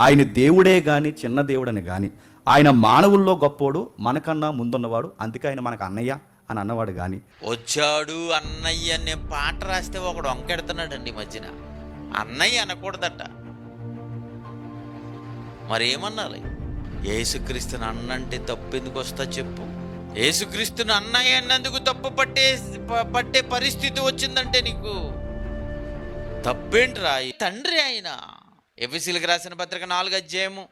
ఆయన దేవుడే గాని చిన్న దేవుడని గాని. ఆయన మానవుల్లో గొప్పోడు మనకన్నా ముందున్నవాడు. అందుకే ఆయన మనకు అన్నయ్య అని అన్నవాడు గాని. వచ్చాడు అన్నయ్య అనే పాట రాస్తే ఒకడు వంకెడుతున్నాడండి ఈ మధ్యన. అన్నయ్య అనకూడదట. మరేమన్నాలి? యేసుక్రీస్తుని అన్నంటే తప్పు ఎందుకు వస్తా చెప్పు. యేసుక్రీస్తుని అన్నయ్య అన్నందుకు తప్పు పట్టే పట్టే పరిస్థితి వచ్చిందంటే నీకు. తప్పేంట్రా? తండ్రి ఆయన. ఎఫ్ఎస్సీలకు రాసిన పత్రిక నాలుగు అధ్యాయము.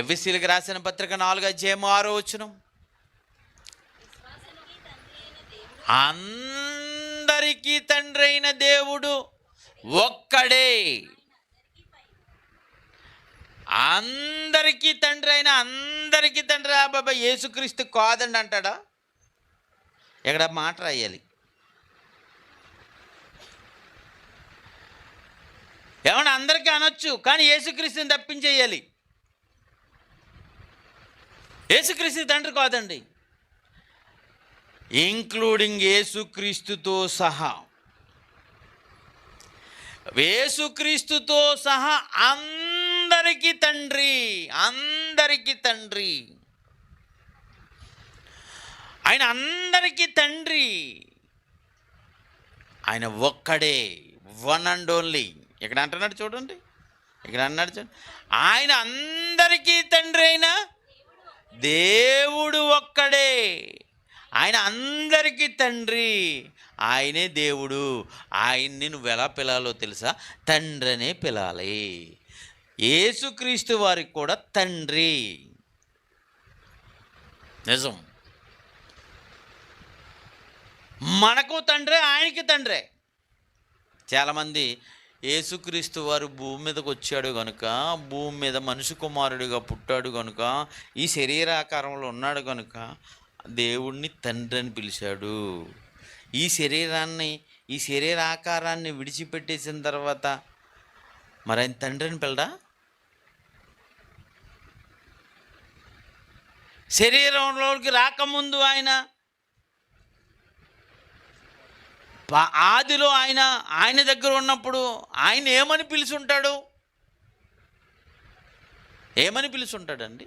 ఎఫ్ఎస్సీలకు రాసిన పత్రిక నాలుగు అధ్యాయము ఆరో వచ్చినాం అందరికీ తండ్రి అయిన దేవుడు ఒక్కడే. అందరికీ తండ్రి అయిన అందరికీ తండ్రి ఆ బాబా యేసుక్రీస్తు కాదండి అంటాడా? ఇక్కడ మాట రాయాలి. ఏమన్నా అందరికీ అనొచ్చు కానీ యేసుక్రీస్తుని తప్పించేయాలి. యేసుక్రీస్తు తండ్రి కాదండి. ఇంక్లూడింగ్ యేసుక్రీస్తుతో సహా. యేసుక్రీస్తుతో సహా అందరికీ తండ్రి అందరికీ తండ్రి. ఆయన అందరికీ తండ్రి. ఆయన ఒక్కడే వన్ అండ్ ఓన్లీ. ఇక్కడ అంటున్నాడు చూడండి. ఇక్కడ అన్నాడు చూడండి. ఆయన అందరికీ తండ్రి అయినా దేవుడు ఒక్కడే. ఆయన అందరికీ తండ్రి. ఆయనే దేవుడు. ఆయన్ని నువ్వు ఎలా పిలాలో తెలుసా? తండ్రి అనే పిలాలి. యేసుక్రీస్తు వారికి కూడా తండ్రి. నిజం. మనకు తండ్రే ఆయనకి తండ్రే. చాలామంది యేసుక్రీస్తు వారు భూమి మీదకి వచ్చాడు కనుక భూమి మీద మనిషి కుమారుడిగా పుట్టాడు కనుక ఈ శరీరాకారంలో ఉన్నాడు కనుక దేవుణ్ణి తండ్రి అని పిలిచాడు. ఈ శరీరాన్ని ఈ శరీరాకారాన్ని విడిచిపెట్టేసిన తర్వాత మరి ఆయన తండ్రి అని పిల్లడా శరీరంలోకి రాకముందు ఆయన ఆదిలో ఆయన ఆయన దగ్గర ఉన్నప్పుడు ఆయన ఏమని పిలుచుంటాడు? ఏమని పిలుచుంటాడండి?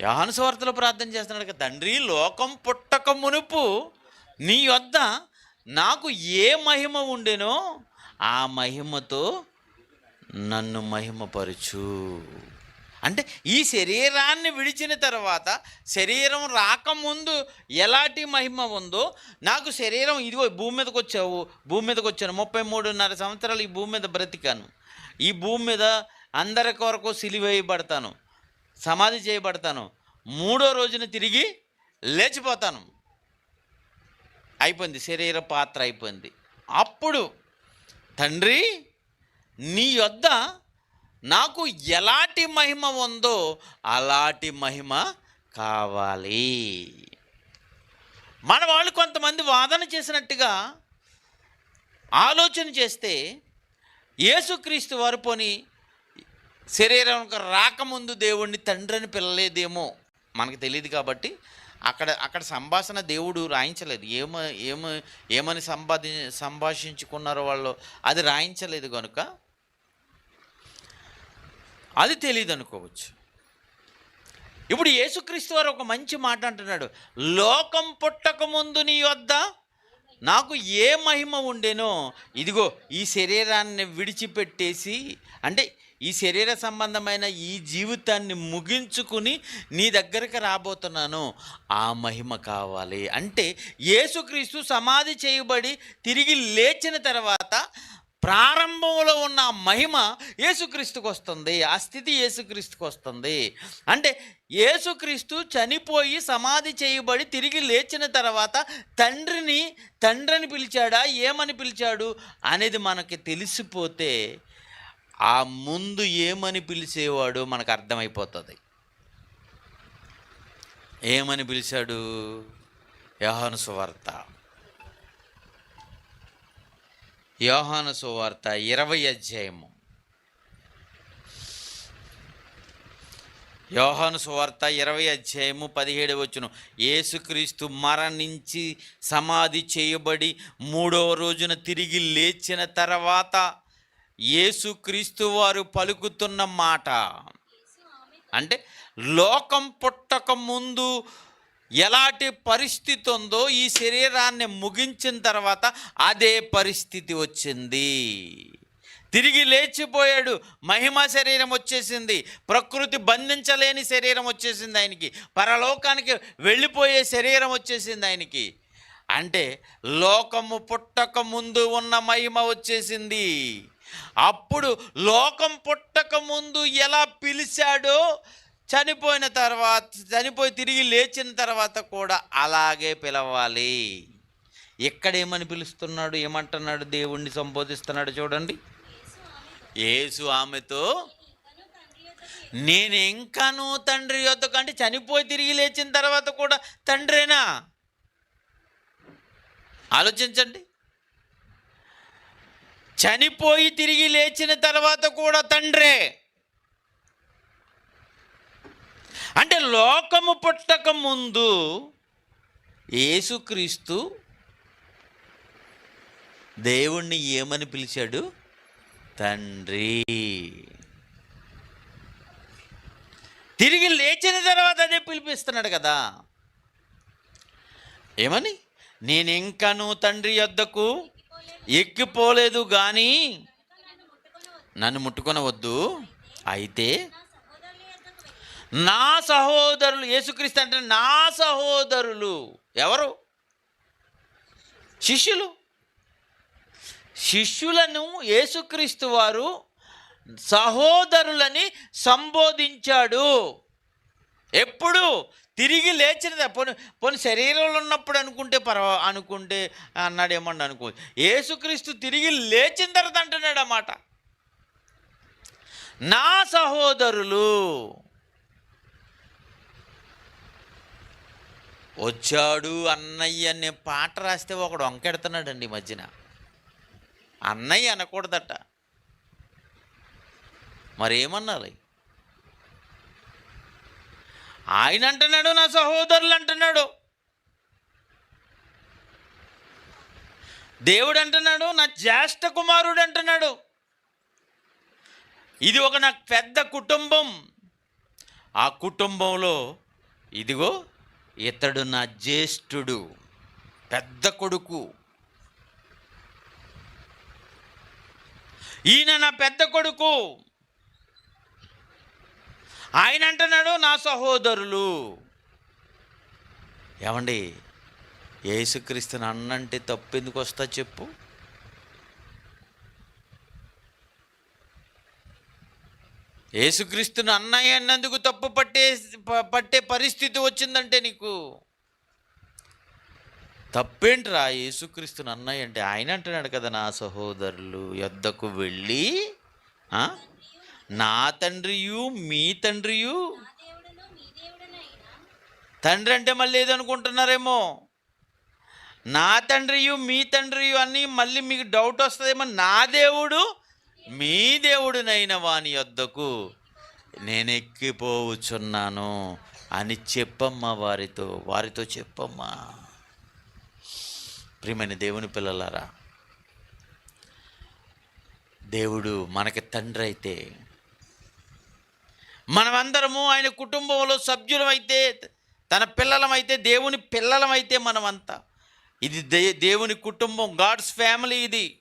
యహానుసువార్తలో ప్రార్థన చేస్తున్నాడు కదా తండ్రి లోకం పుట్టక మునుపు నీ వద్ద నాకు ఏ మహిమ ఉండెనో ఆ మహిమతో నన్ను మహిమపరచు. అంటే ఈ శరీరాన్ని విడిచిన తర్వాత శరీరం రాకముందు ఎలాంటి మహిమ ఉందో నాకు శరీరం ఇదిగో భూమి మీదకి వచ్చావు భూమి మీదకి వచ్చాను ముప్పై మూడున్నర సంవత్సరాలు ఈ భూమి మీద బ్రతికాను. ఈ భూమి మీద అందరి కొరకు సిలివేయబడతాను సమాధి చేయబడతాను. మూడో రోజున తిరిగి లేచిపోతాను. అయిపోయింది శరీర పాత్ర అయిపోయింది. అప్పుడు తండ్రి నీ యొద్ద నాకు ఎలాంటి మహిమ ఉందో అలాంటి మహిమ కావాలి. మన వాళ్ళు కొంతమంది వాదన చేసినట్టుగా ఆలోచన చేస్తే యేసుక్రీస్తు వారు పోని శరీరం రాకముందు దేవుణ్ణి తండ్రిని పిల్లలేదేమో మనకు తెలియదు కాబట్టి అక్కడ అక్కడ సంభాషణ దేవుడు రాయించలేదు. ఏమ ఏమ ఏమని సంపాది సంభాషించుకున్నారో వాళ్ళు అది రాయించలేదు కనుక అది తెలియదు అనుకోవచ్చు. ఇప్పుడు యేసుక్రీస్తు వారు ఒక మంచి మాట అంటున్నాడు. లోకం పుట్టకముందు నీ వద్ద నాకు ఏ మహిమ ఉండేనో ఇదిగో ఈ శరీరాన్ని విడిచిపెట్టేసి అంటే ఈ శరీర సంబంధమైన ఈ జీవితాన్ని ముగించుకుని నీ దగ్గరకు రాబోతున్నాను. ఆ మహిమ కావాలి. అంటే యేసుక్రీస్తు సమాధి చేయబడి తిరిగి లేచిన తర్వాత ప్రారంభంలో ఉన్న మహిమ యేసుక్రీస్తుకు వస్తుంది ఆ స్థితి యేసుక్రీస్తుకు వస్తుంది. అంటే యేసుక్రీస్తు చనిపోయి సమాధి చేయబడి తిరిగి లేచిన తర్వాత తండ్రిని తండ్రిని పిలిచాడా ఏమని పిలిచాడు అనేది మనకి తెలిసిపోతే ఆ ముందు ఏమని పిలిచేవాడు మనకు అర్థమైపోతుంది. ఏమని పిలిచాడు? యహాను సువార్త. యోహాను సువార్త ఇరవై అధ్యాయము. యోహాను సువార్త ఇరవై అధ్యాయము పదిహేడు వచ్చును. యేసుక్రీస్తు మరణించి సమాధి చేయబడి మూడవ రోజున తిరిగి లేచిన తర్వాత యేసుక్రీస్తు వారు పలుకుతున్న మాట. అంటే లోకం పుట్టక ముందు ఎలాంటి పరిస్థితి ఉందో ఈ శరీరాన్ని ముగించిన తర్వాత అదే పరిస్థితి వచ్చింది. తిరిగి లేచిపోయాడు. మహిమ శరీరం వచ్చేసింది. ప్రకృతి బంధించలేని శరీరం వచ్చేసింది ఆయనకి. పరలోకానికి వెళ్ళిపోయే శరీరం వచ్చేసింది ఆయనకి. అంటే లోకము పుట్టక ముందు ఉన్న మహిమ వచ్చేసింది. అప్పుడు లోకం పుట్టక ముందు ఎలా పిలిచాడో చనిపోయిన తర్వాత చనిపోయి తిరిగి లేచిన తర్వాత కూడా అలాగే పిలవాలి. ఎక్కడేమని ఏమని పిలుస్తున్నాడు? ఏమంటున్నాడు? దేవుణ్ణి సంబోధిస్తున్నాడు చూడండి. యేసు ఆమెతో నేను ఇంకాను తండ్రి యొద్దకు అంటే చనిపోయి తిరిగి లేచిన తర్వాత కూడా తండ్రేనా? ఆలోచించండి. చనిపోయి తిరిగి లేచిన తర్వాత కూడా తండ్రే. అంటే లోకము పుట్టక ముందు యేసుక్రీస్తు దేవుణ్ణి ఏమని పిలిచాడు? తండ్రి. తిరిగి లేచిన తర్వాత అదే పిలిపిస్తున్నాడు కదా. ఏమని? నేను ఇంకను తండ్రి యొద్దకు ఎక్కిపోలేదు కానీ నన్ను ముట్టుకొనవద్దు. అయితే నా సహోదరులు యేసుక్రీస్తు అంటే నా సహోదరులు. ఎవరు? శిష్యులు. శిష్యులను యేసుక్రీస్తు వారు సహోదరులని సంబోధించాడు. ఎప్పుడు? తిరిగి లేచినది. పోనీ పోనీ శరీరంలో ఉన్నప్పుడు అనుకుంటే పర్వా అనుకుంటే అన్నాడు ఏమన్నా అనుకో. యేసుక్రీస్తు తిరిగి లేచిన తర్వాత అంటున్నాడు అన్నమాట నా సహోదరులు. వచ్చాడు అన్నయ్య అనే పాట రాస్తే ఒకడు వంకెడుతున్నాడండి ఈ మధ్యన. అన్నయ్య అనకూడదట. మరేమన్నాలి? ఆయన అంటున్నాడు నా సహోదరులు అంటున్నాడు దేవుడు అంటున్నాడు నా జ్యేష్ఠ కుమారుడు అంటున్నాడు ఇది ఒక నాకు పెద్ద కుటుంబం. ఆ కుటుంబంలో ఇదిగో ఇతడు నా జ్యేష్ఠుడు పెద్ద కొడుకు. ఈయన నా పెద్ద కొడుకు. ఆయన అంటున్నాడు నా సహోదరులు. ఏమండి యేసుక్రీస్తుని అన్నంటే తప్పు ఎందుకు వస్తా చెప్పు? యేసుక్రీస్తును అన్నయ్య అన్నందుకు తప్పు పట్టే ప- పట్టే పరిస్థితి వచ్చిందంటే నీకు? తప్పేంట్రా యేసుక్రీస్తుని అన్నయ్య అంటే? ఆయన అంటున్నాడు కదా నా సహోదరులు యొద్దకు వెళ్ళి నా తండ్రియు మీ తండ్రియు? తండ్రి అంటే మళ్ళీ ఏదనుకుంటున్నారేమో? నా తండ్రియు మీ తండ్రియు అని మళ్ళీ మీకు డౌట్ వస్తుందేమో? నా దేవుడు మీ దేవుడునైన వాని యొద్దకు నేను ఎక్కిపోవచ్చున్నాను అని చెప్పమ్మా వారితో వారితో చెప్పమ్మా. ప్రియమైన దేవుని పిల్లలారా దేవుడు మనకి తండ్రి అయితే మనమందరము ఆయన కుటుంబంలో సభ్యులమైతే తన పిల్లలమైతే దేవుని పిల్లలమైతే మనమంతా. ఇది దే దేవుని కుటుంబం గాడ్స్ ఫ్యామిలీ ఇది.